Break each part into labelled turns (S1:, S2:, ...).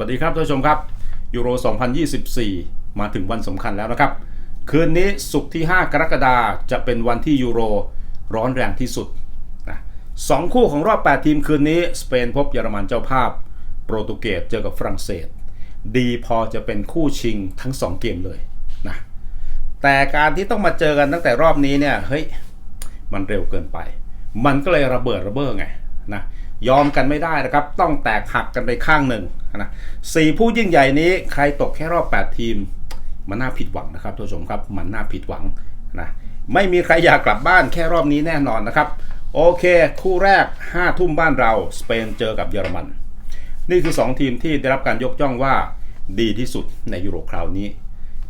S1: วัสดีครับท่านผู้ชมครับยูโร 2024 มาถึงวันสำคัญแล้วนะครับ คืนนี้ศุกร์ที่ 5 กรกฎาจะเป็นวันที่ยูโรร้อนแรงที่สุดนะสองคู่ของรอบ 8 ทีมคืนนี้สเปนพบเยอรมันเจ้าภาพ โปรตุเกสเจอกับฝรั่งเศส ดีพอจะเป็นคู่ชิงทั้ง 2 เกมเลยนะแต่การที่ต้องมาเจอกันตั้งแต่รอบนี้เนี่ยเฮ้ยมันเร็วเกินไป มันก็เลยระเบิดระเบ้อไงนะยอมกันไม่ได้นะครับ ต้องแตกหักกันไปข้างหนึ่ง นะสี่ผู้ยิ่งใหญ่นี้ใครตกแค่รอบ 8 ทีม มันน่าผิดหวังนะครับท่านผู้ชมครับมันน่าผิดหวังนะไม่มีใครอยากกลับบ้านแค่รอบนี้แน่นอนนะครับ โอเค คู่แรก5ทุ่มบ้านเราสเปนเจอกับเยอรมัน นี่คือ 2 ทีมที่ได้รับการยกย่องว่าดีที่สุดในยุโรปคราวนี้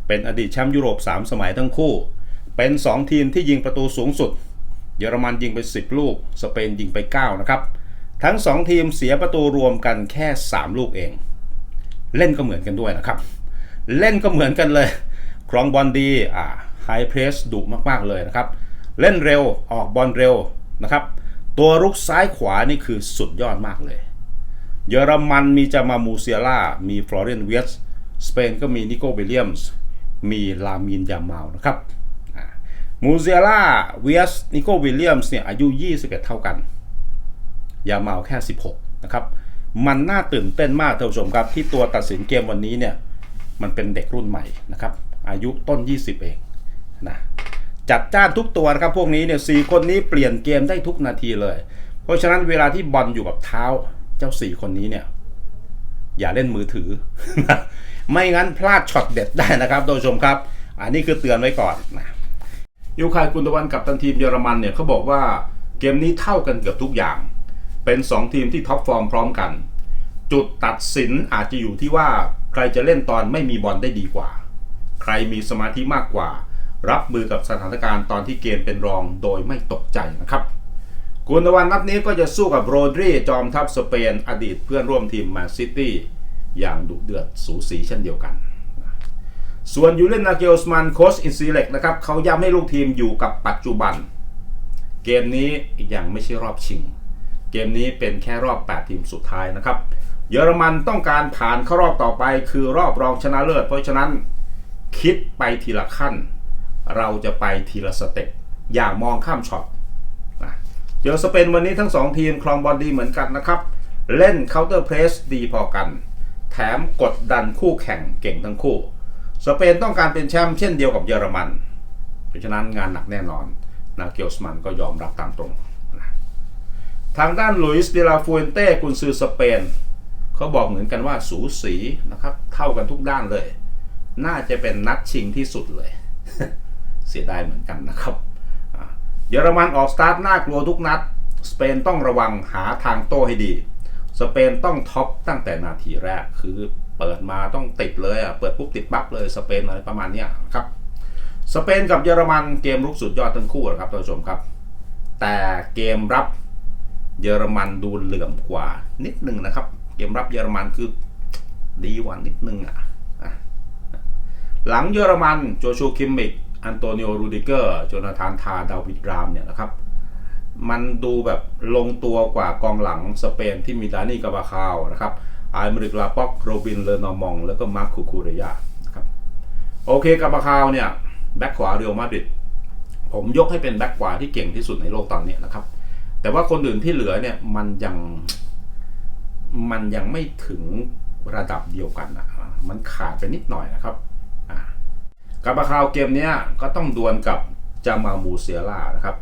S1: เป็นอดีตแชมป์ยุโรป 3 สมัยทั้งคู่ เป็น 2 ทีมที่ยิงประตูสูงสุด เยอรมันยิงไป 10 ลูก สเปนยิงไป 9 นะครับ ทั้ง 2 ทีมเสียประตูรวมกันแค่ 3 ลูกเอง เล่นก็เหมือนกันด้วยนะครับ เล่นก็เหมือนกันเลย ครองบอลดีอ่าไฮเพรสดุมากๆเลยนะครับ เล่นเร็วออกบอลเร็วนะครับ ตัวรุกซ้ายขวานี่คือสุดยอดมากเลย เยอรมันมีจามามูเซียล่า มีฟลอเรนเวียสสเปนก็มีนิโกวิลเลียมส์มีลามินยามาลนะครับมูเซียล่าเวียสนิโกวิลเลียมส์เนี่ยอายุ 21 เท่ากัน อย่าเมาแค่ 16 นะครับ มันน่าตื่นเต้นมากท่านผู้ชมครับ ที่ตัวตัดสินเกมวันนี้เนี่ย มันเป็นเด็กรุ่นใหม่นะครับ อายุต้น 20 เองนะจัดจ้านทุกตัวนะครับพวกนี้เนี่ยสคนนี้เปลี่ยนเกมได้ทุกนาทีเลย เพราะฉะนั้นเวลาที่บอลอยู่กับเท้าเจ้า 4 คนนี้เนี่ย อย่าเล่นมือถือ ไม่งั้นพลาดช็อตเด็ดได้นะครับท่านผู้ชมครับ อันนี้คือเตือนไว้ก่อนนะยูคายกุนตะวันกับตันทีมเยอรมันเนี่ยเขาบอกว่าเกมนี้เท่ากันเกือบทุกอย่าง เป็น 2 ทีมที่ท็อปฟอร์มพร้อมกัน จุดตัดสินอาจจะอยู่ที่ว่าใครจะเล่นตอนไม่มีบอลได้ดีกว่า ใครมีสมาธิมากกว่า รับมือกับสถานการณ์ตอนที่เกมเป็นรองโดยไม่ตกใจนะครับกุนวันนัดนี้ก็จะสู้กับโรดรีจอมทัพสเปน อดีตเพื่อนร่วมทีมแมนซิตี้อย่างดุเดือดสูสีเช่นเดียวกัน ส่วนยูเลนนาเกลสมันโคชอินซีเล็กนะครับเขาย้ำให้ลูกทีมอยู่กับปัจจุบัน เกมนี้ยังไม่ใช่รอบชิง เกมนี้เป็นแค่รอบ 8 ทีมสุดท้ายนะครับ เยอรมันต้องการผ่านเข้ารอบต่อไปคือรอบรองชนะเลิศ เพราะฉะนั้นคิดไปทีละขั้น เราจะไปทีละสเต็ปอย่ามองข้ามช็อตนะเจอสเปนวันนี้ทั้ง 2 ทีมครองบอลดีเหมือนกันนะครับ เล่นเคาน์เตอร์เพรสดีพอกัน แถมกดดันคู่แข่งเก่งทั้งคู่ สเปนต้องการเป็นแชมป์เช่นเดียวกับเยอรมัน เพราะฉะนั้นงานหนักแน่นอนนาเกลสมันก็ยอมรับตามตรง ทางด้านลุยส์เดลาฟูเอนเต้กุนซือสเปนเขาบอกเหมือนกันว่าสูสีนะครับ เท่ากันทุกด้านเลย น่าจะเป็นนัดชิงที่สุดเลย เสียดายเหมือนกันนะครับ เยอรมันออกสตาร์ทน่ากลัวทุกนัด สเปนต้องระวังหาทางโต้ให้ดี สเปนต้องท็อปตั้งแต่นาทีแรก คือเปิดมาต้องติดเลยอะ เปิดปุ๊บติดปั๊บเลยสเปนอะไรประมาณนี้ครับ สเปนกับเยอรมันเกมรุกสุดยอดทั้งคู่นะครับท่านผู้ชมครับ แต่เกมรับ เยอรมันดูเหลื่อมกว่านิดหนึ่งนะครับ เกมรับเยอรมันคือดีกว่านิดนึงอะอะหลังเยอรมันโจชูคิมมิกอันโตนิโอรูดิเกอร์โจนาธานทาดาวิดรามเนี่ยนะครับ มันดูแบบลงตัวกว่ากองหลังสเปนที่มีดานี่กาบาคาวนะครับไอมริกลาป็อกโรบินเลนอมอง แล้วก็มาร์คคูคูเรยานะครับโอเคกาบาคาวเนี่ยแบ็คขวาเรียวมาดริดผมยกให้เป็นแบ็คขวาที่เก่งที่สุดในโลกตอนนี้นะครับ แต่ว่าคนอื่นที่เหลือเนี่ยมันยังมันยังไม่ถึงระดับเดียวกันนะมันขาดไปนิดหน่อยนะครับกาบาคาวเกมเนี้ยก็ต้องดวลกับจามามูเซียล่านะครับ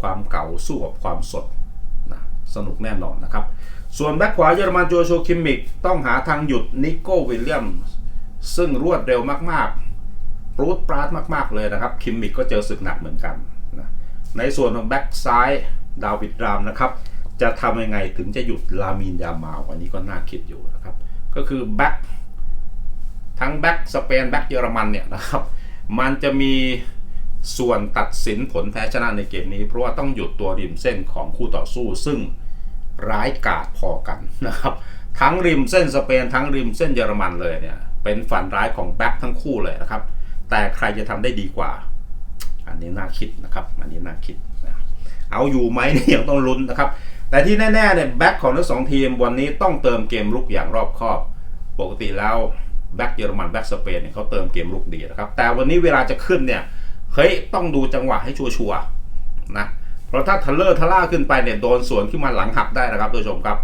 S1: ความเก่าสู้กับความสดนะสนุกแน่นอนนะครับ ส่วนแบ็คขวาเยอรมันโจโชคิมมิกต้องหาทางหยุดนิโก้วิลเลียม ซึ่งรวดเร็วมากๆรูดปราดมากๆเลยนะครับ คิมมิกก็เจอศึกหนักเหมือนกันนะในส่วนของแบ็กซ้าย ดาวิดรามนะครับ จะทำยังไงถึงจะหยุดลามีนยามาวอันนี้ก็น่าคิดอยู่นะครับ ก็คือแบ็กทั้งแบ็กสเปนแบ็กเยอรมันเนี่ยนะครับ มันจะมีส่วนตัดสินผลแพ้ชนะในเกมนี้ เพราะว่าต้องหยุดตัวริมเส้นของคู่ต่อสู้ซึ่งร้ายกาจพอกันนะครับ ทั้งริมเส้นสเปน ทั้งริมเส้นเยอรมันเลยเนี่ยเป็นฝันร้ายของแบ็คทั้งคู่เลยนะครับ แต่ใครจะทำได้ดีกว่า อันนี้น่าคิดนะครับ อันนี้น่าคิด เอาอยู่ไหมนี่ยังต้องลุ้นนะครับ แต่ที่แน่ๆเนี่ยแบ็คของทั้งสองทีมวันนี้ต้องเติมเกมลุกอย่างรอบคอบ ปกติแล้วแบ็กเยอรมันแบ็กสเปนเนี่ยเขาเติมเกมลุกดีนะครับ แต่วันนี้เวลาจะขึ้นเนี่ยเฮ้ยต้องดูจังหวะให้ชัวร์ๆนะเพราะถ้าทัลเลอร์ทะล่าขึ้นไปเนี่ยโดนสวนขึ้นมาหลังหักได้นะครับท่านผู้ชมครับ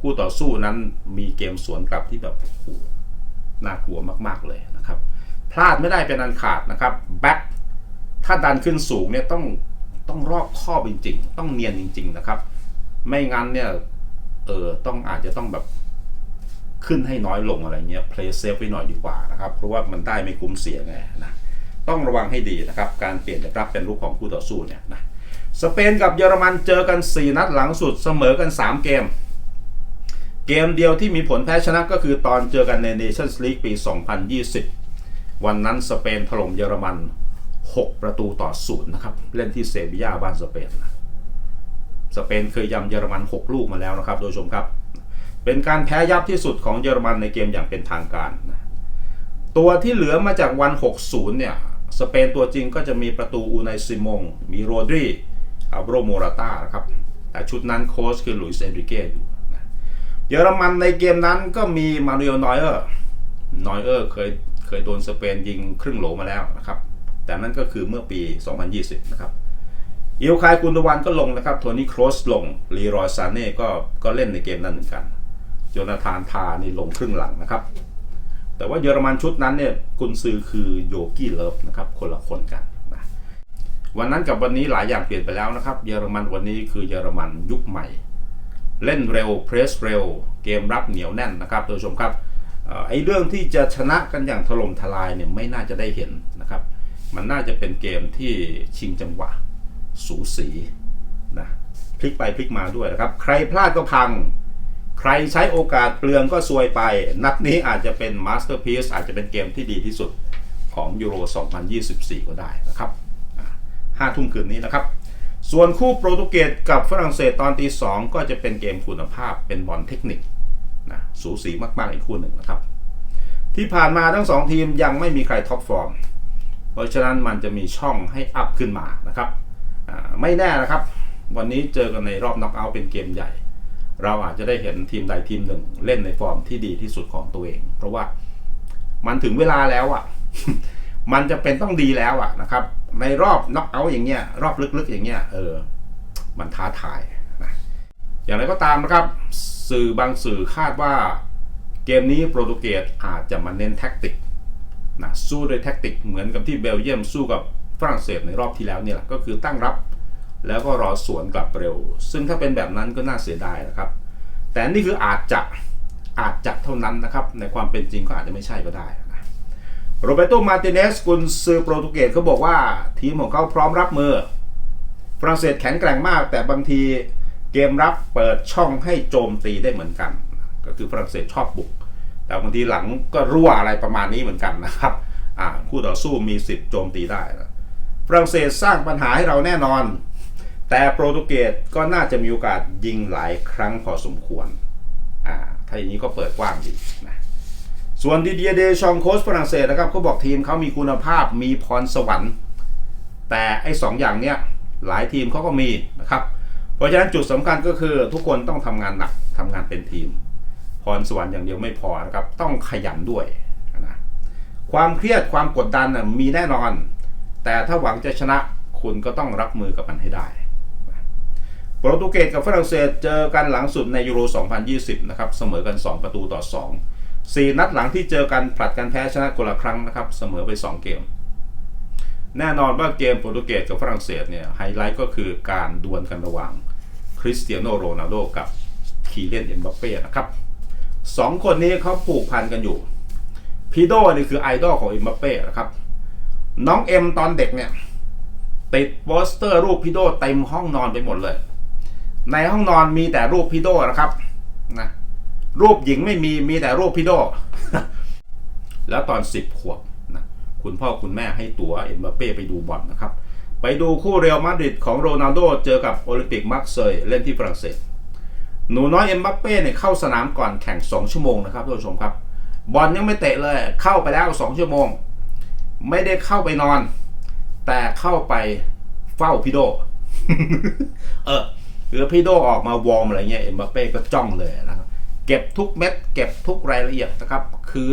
S1: คู่ต่อสู้นั้นมีเกมสวนกลับที่แบบโอ้น่ากลัวมากๆเลยนะครับ พลาดไม่ได้เป็นอันขาดนะครับแบ็คถ้าดันขึ้นสูงเนี่ยต้อง ต้องรอบคอบจริง ๆ ต้องเนียนจริง ๆ นะครับ ไม่งั้นเนี่ยเออต้องอาจจะต้องแบบขึ้นให้น้อยลงอะไรเงี้ย play safe ไว้หน่อยดีกว่านะครับ เพราะว่ามันได้ไม่คุ้มเสียไงนะต้องระวังให้ดีนะครับ การเปลี่ยนจากรับเป็นลูกของคู่ต่อสู้เนี่ยนะสเปนกับเยอรมันเจอกัน 4 นัดหลังสุดเสมอกัน 3 เกม เกมเดียวที่มีผลแพ้ชนะก็คือตอนเจอกันใน Nations League ปี 2020 วันนั้นสเปนถล่มเยอรมัน 6 ประตูต่อศูนย์นะครับ เล่นที่เซบียาบ้านสเปนนะสเปนเคยยำเยอรมัน 6 ลูกมาแล้วนะครับโดยชมครับ เป็นการแพ้ยับที่สุดของเยอรมันในเกมอย่างเป็นทางการนะตัวที่เหลือมาจากวัน 60 เนี่ย สเปนตัวจริงก็จะมีประตูอูไนซิมง มีโรดรีอัลโรโมราตานะครับ แต่ชุดนั้นโค้ชคือหลุยส์เอนริเก้อยู่นะเยอรมันในเกมนั้นก็มีมาริโอนอยเออร์นอยเออร์เคยเคยโดนสเปนยิงครึ่งโหลมาแล้วนะครับ แต่นั่นก็คือเมื่อปี 2020 นะครับอิลคายกุนดวันก็ลงนะครับ โทนี่โครสลง ลีรอยซาเน่ก็ก็เล่นในเกมนั้นเหมือนกัน โจนาธานทานี่ลงครึ่งหลังนะครับ แต่ว่าเยอรมันชุดนั้นเนี่ยกุนซือคือโยกี้เลิฟนะครับ คนละคนกันนะวันนั้นกับวันนี้หลายอย่างเปลี่ยนไปแล้วนะครับ เยอรมันวันนี้คือเยอรมันยุคใหม่ เล่นเร็วเพรสเร็ว เกมรับเหนียวแน่นนะครับท่านผู้ชมครับไอ้เรื่องที่จะชนะกันอย่างถล่มทลายเนี่ยไม่น่าจะได้เห็นนะครับ มันน่าจะเป็นเกมที่ชิงจังหวะ สูสีนะพลิกไปพลิกมาด้วยนะครับ ใครพลาดก็พัง ใครใช้โอกาสเปลืองก็ซวยไป นัดนี้อาจจะเป็นมาสเตอร์พีซอาจจะเป็นเกมที่ดีที่สุดของยูโร 2024 ก็ได้นะครับอ่าห้าทุ่มคืนนี้นะครับ ส่วนคู่โปรตุเกสกับฝรั่งเศสตอนตีสองก็จะเป็นเกมคุณภาพเป็นบอลเทคนิคนะสูสีมากๆอีกคู่หนึ่งนะครับ ที่ผ่านมาทั้งสองทีมยังไม่มีใครท็อปฟอร์ม เพราะฉะนั้นมันจะมีช่องให้อัพขึ้นมานะครับไม่แน่นะครับ วันนี้เจอกันในรอบน็อกเอาท์เป็นเกมใหญ่ เราอาจจะได้เห็นทีมใดทีมหนึ่ง เล่นในฟอร์มที่ดีที่สุดของตัวเอง เพราะว่ามันถึงเวลาแล้วอะ มันจะเป็นต้องดีแล้วอะนะครับ ในรอบน็อกเอาท์อย่างเงี้ยรอบลึกๆอย่างเงี้ยเออมันท้าทายนะอย่างไรก็ตามนะครับ สื่อบางสื่อคาดว่าเกมนี้โปรตุเกสอาจจะมาเน้นแท็กติก นะสู้ด้วยแท็กติกเหมือนกับที่เบลเยียมสู้กับฝรั่งเศสในรอบที่แล้วเนี่ยแหละก็คือตั้งรับแล้วก็รอสวนกลับเร็ว ซึ่งถ้าเป็นแบบนั้นก็น่าเสียดายนะครับ แต่นี่คืออาจจะอาจจะเท่านั้นนะครับ ในความเป็นจริงก็อาจจะไม่ใช่ก็ได้นะโรเบโตมาร์ติเนสกุนซือโปรตุเกสเขาบอกว่าทีมของเขาพร้อมรับมือฝรั่งเศสแข็งแกร่งมาก แต่บางทีเกมรับเปิดช่องให้โจมตีได้เหมือนกัน ก็คือฝรั่งเศสชอบบุก แต่บางทีหลังก็รั่วอะไรประมาณนี้เหมือนกันนะครับคู่ต่อสู้มีสิทธิ์โจมตีได้นะฝรั่งเศสสร้างปัญหาให้เราแน่นอน แต่โปรตุเกสก็น่าจะมีโอกาสยิงหลายครั้งพอสมควรถ้าอย่างนี้ก็เปิดกว้างดีนะส่วนดิเดียเดชองโค้ชฝรั่งเศสนะครับเขาบอกทีมเขามีคุณภาพมีพรสวรรค์ แต่ไอ้สองอย่างเนี้ยหลายทีมเขาก็มีนะครับ เพราะฉะนั้นจุดสำคัญก็คือทุกคนต้องทำงานหนักทำงานเป็นทีม พรสวรรค์อย่างเดียวไม่พอนะครับ ต้องขยันด้วยนะความเครียดความกดดันนะมีแน่นอน แต่ถ้าหวังจะชนะคุณก็ต้องรับมือกับมันให้ได้โปรตุเกสกับฝรั่งเศสเจอกันหลังสุดในยูโร 2020 นะครับ เสมอกัน 2 ประตูต่อ 2 4 นัดหลังที่เจอกันผลัดกันแพ้ชนะคนละครั้งนะครับ เสมอไป 2 เกม แน่นอนว่าเกมโปรตุเกสกับฝรั่งเศสเนี่ยไฮไลท์ก็คือการดวลกันระหว่างคริสเตียโนโรนัลโดกับคีเลียนเอ็มบัปเป้นะครับ สองคนนี้เขาผูกพันกันอยู่พีโดนี่คือไอดอลของอ็มบัปเป้นะครับ น้องเอ็มตอนเด็กเนี่ย ติดโปสเตอร์รูปพีโดเต็มห้องนอนไปหมดเลย ในห้องนอนมีแต่รูปพีโดนะครับนะรูปหญิงไม่มีมีแต่รูปพีโด แล้วตอน10ขวบนะคุณพ่อคุณแม่ให้ตัวเอ็มบัปเป้ไปดูบอลนะครับ ไปดูคู่เรอัลมาดริดของโรนัลโดเจอกับโอลิมปิกมาร์เซย์เล่นที่ฝรั่งเศส หนูน้อยเอ็มบัปเป้เนี่ยเข้าสนามก่อนแข่ง 2 ชั่วโมงนะครับท่านผู้ชมครับบอลยังไม่เตะเลยเข้าไปแล้ว 2 ชั่วโมง ไม่ได้เข้าไปนอน แต่เข้าไปเฝ้าพี่โด เออคือพี่โดออกมาวอร์มอะไรเงี้ยเอ็มบัปเป้ก็จ้องเลยนะครับเก็บทุกเม็ด เก็บทุกรายละเอียดนะครับ คือ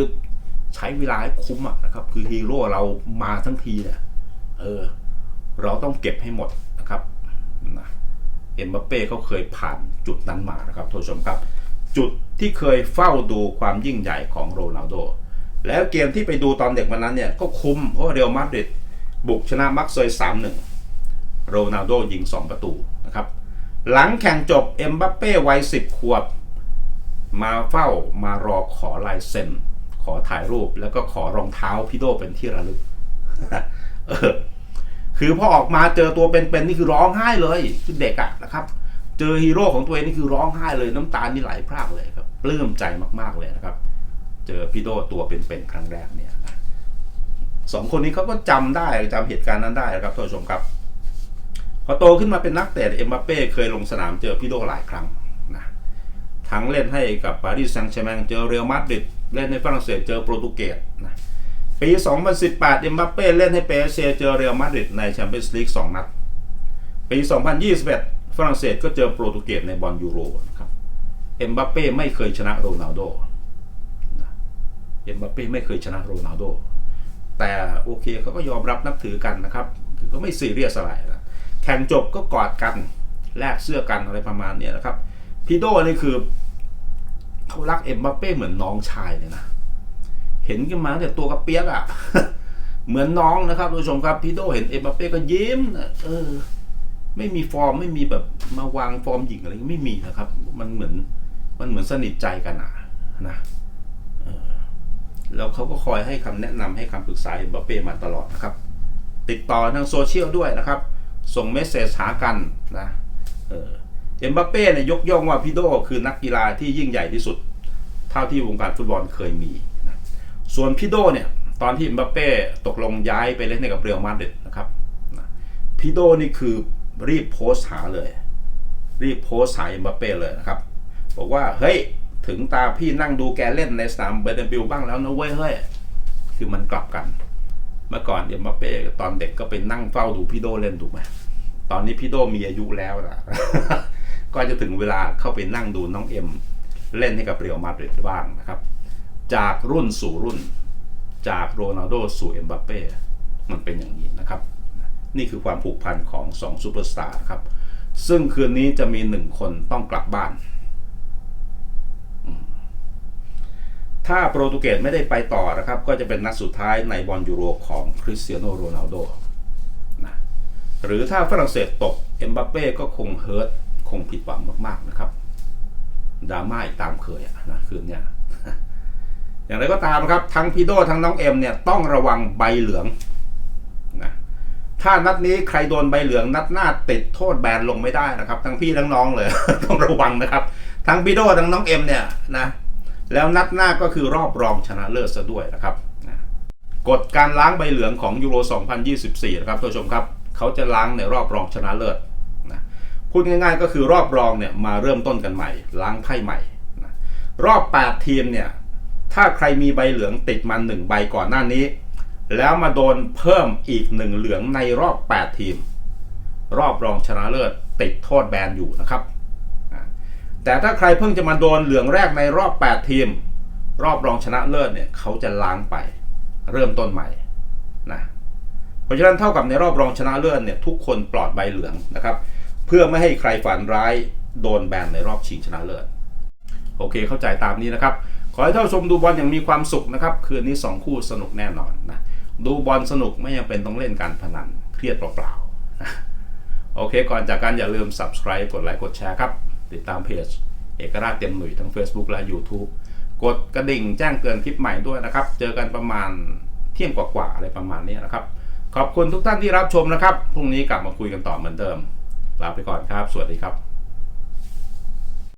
S1: ใช้เวลาให้คุ้มนะครับ คือฮีโร่เรามาทั้งทีเนี่ยเออ เราต้องเก็บให้หมดนะครับนะ เอ็มบัปเป้เขาเคยผ่านจุดนั้นมานะครับท่านผู้ชมครับ จุดที่เคยเฝ้าดูความยิ่งใหญ่ของโรนัลโด แล้วเกมที่ไปดูตอนเด็กวันนั้นเนี่ยก็คุ้มเพราะเรอัลมาดริดบุกชนะมักเซย3-1 โรนัลโดยิง 2 ประตูนะครับ หลังแข่งจบเอ็มบัปเป้วัย 10 ขวบ มาเฝ้ามารอขอลายเซ็น ขอถ่ายรูปแล้วก็ขอรองเท้าพี่โดเป็นที่ระลึก เออ คือพอออกมาเจอตัวเป็นๆนี่คือร้องไห้เลยคือเด็กอะนะครับ เจอฮีโร่ของตัวเองนี่คือร้องไห้เลยน้ำตานี่ไหลพรากเลยครับปลื้มใจมากๆเลยนะครับ เจอพี่โดตัวเป็นๆครั้งแรกเนี่ยสองคนนี้เขาก็จำได้จำเหตุการณ์นั้นได้นะครับท่านผู้ชมครับพอโตขึ้นมาเป็นนักเตะเอ็มบัปเป้เคยลงสนามเจอพี่โดหลายครั้งนะทั้งเล่นให้กับปารีสแซงต์แชร์แมงเจอเรอัลมาดริดเล่นในฝรั่งเศสเจอโปรตุเกสนะ ปี 2018เอ็มบัปเป้เล่นให้เปเซเจอเรอัลมาดริดในแชมเปี้ยนส์ลีก2นัด ปี 2021 ฝรั่งเศสก็เจอโปรตุเกสในบอลยูโรนะครับเอ็มบัปเป้ไม่เคยชนะโรนัลโดเอ็มบัปเป้ไม่เคยชนะโรนัลโด แต่โอเคเขาก็ยอมรับนับถือกันนะครับคือก็ไม่ซีเรียสอะไรนะแข่งจบก็กอดกันแลกเสื้อกันอะไรประมาณนี้นะครับพี่โดนี่คือเขารักเอ็มบัปเป้เหมือนน้องชายเลยนะ เห็นกันมาแต่ตัวกระเปียกอะ่ะ เหมือนน้องนะครับทุกผู้ชมครับพี่โดเห็นเอ็มบัปเป้ก็ยิ้มนะเออ ไม่มีฟอร์มไม่มีแบบมาวางฟอร์มหญิงอะไรไม่มีนะครับ มันเหมือน มันเหมือนสนิทใจกันอะนะเออแล้วเขาก็คอยให้คำแนะนำให้คำปรึกษาเอ็มบัปเป้มาตลอดนะครับ ติดต่อทางโซเชียลด้วยนะครับ ส่งเมสเซจหากันนะเออเอ็มบัปเป้เนี่ยยกย่องว่าพี่โดคือนักกีฬาที่ยิ่งใหญ่ที่สุด เท่าที่วงการฟุตบอลเคยมี ส่วนพี่โดเนี่ยตอนที่เอ็มบัปเป้ตกลงย้ายไปเล่นให้กับเรอัลมาดริดนะครับพี่โดนี่คือรีบโพสต์หาเลย รีบโพสต์หาเอ็มบัปเป้เลยนะครับ บอกว่าเฮ้ยถึงตาพี่นั่งดูแกเล่นในสนามเบอร์เดนบิลบ้างแล้วนะเว้ยเฮ้ยคือมันกลับกัน เมื่อก่อนเอ็มบัปเป้ตอนเด็กก็ไปนั่งเฝ้าดูพี่โดเล่นถูกไหมตอนนี้พี่โดมีอายุแล้วนะก็จะถึงเวลาเข้าไปนั่งดูน้องเอ็มเล่นให้กับเรอัลมาดริดบ้างนะครับ จากรุ่นสู่รุ่น จากโรนัลโดสู่เอ็มบัปเป้มันเป็นอย่างนี้นะครับ นี่คือความผูกพันของสองซูเปอร์สตาร์ครับ ซึ่งคืนนี้จะมีหนึ่งคนต้องกลับบ้าน ถ้าโปรตุเกสไม่ได้ไปต่อนะครับ ก็จะเป็นนัดสุดท้ายในบอลยูโรของคริสเตียโนโรนัลโดนะหรือถ้าฝรั่งเศสตกเอ็มบัปเป้ก็คงเฮิร์ตคงผิดหวังมากๆนะครับดราม่าอีกตามเคยอะนะคืนเนี้ย อย่างไรก็ตามครับทั้งพี่โดทั้งน้องเอ็มเนี่ยต้องระวังใบเหลืองนะถ้านัดนี้ใครโดนใบเหลืองนัดหน้าติดโทษแบนลงไม่ได้นะครับ ทั้งพี่ทั้งน้องเลย ต้องระวังนะครับ ทั้งพี่โดทั้งน้องเอ็มเนี่ยนะแล้วนัดหน้าก็คือรอบรองชนะเลิศซะด้วยนะครับนะกฎการล้างใบเหลืองของยูโร 2024 นะครับท่านผู้ชมครับเขาจะล้างในรอบรองชนะเลิศนะพูดง่ายๆก็คือรอบรองเนี่ยมาเริ่มต้นกันใหม่ ล้างไพ่ใหม่นะรอบ 8 ทีมเนี่ย ถ้าใครมีใบเหลืองติดมา1ใบก่อนหน้านี้ แล้วมาโดนเพิ่มอีกหนึ่งเหลืองในรอบ 8 ทีม รอบรองชนะเลิศติดโทษแบนอยู่นะครับ แต่ถ้าใครเพิ่งจะมาโดนเหลืองแรกในรอบ 8 ทีม รอบรองชนะเลิศเนี่ยเขาจะล้างไป เริ่มต้นใหม่นะเพราะฉะนั้นเท่ากับในรอบรองชนะเลิศเนี่ยทุกคนปลอดใบเหลืองนะครับ เพื่อไม่ให้ใครฝันร้ายโดนแบนในรอบชิงชนะเลิศโอเคเข้าใจตามนี้นะครับ ขอให้ท่านชมดูบอลอย่างมีความสุขนะครับ คืนนี้ 2 คู่สนุกแน่นอนนะ ดูบอลสนุกไม่ยังเป็นต้องเล่นการพนัน เครียดเปล่าๆนะโอเค ก่อนจากกันอย่าลืม subscribe กดไลค์ กดแชร์ครับ ติดตามเพจ เอกราชเต็มหนุ่ยทั้ง Facebook และ YouTube กดกระดิ่งแจ้งเตือนคลิปใหม่ด้วยนะครับ เจอกันประมาณเที่ยงกว่าๆอะไรประมาณนี้นะครับ ขอบคุณทุกท่านที่รับชมนะครับ พรุ่งนี้กลับมาคุยกันต่อเหมือนเดิม ลาไปก่อนครับ สวัสดีครับ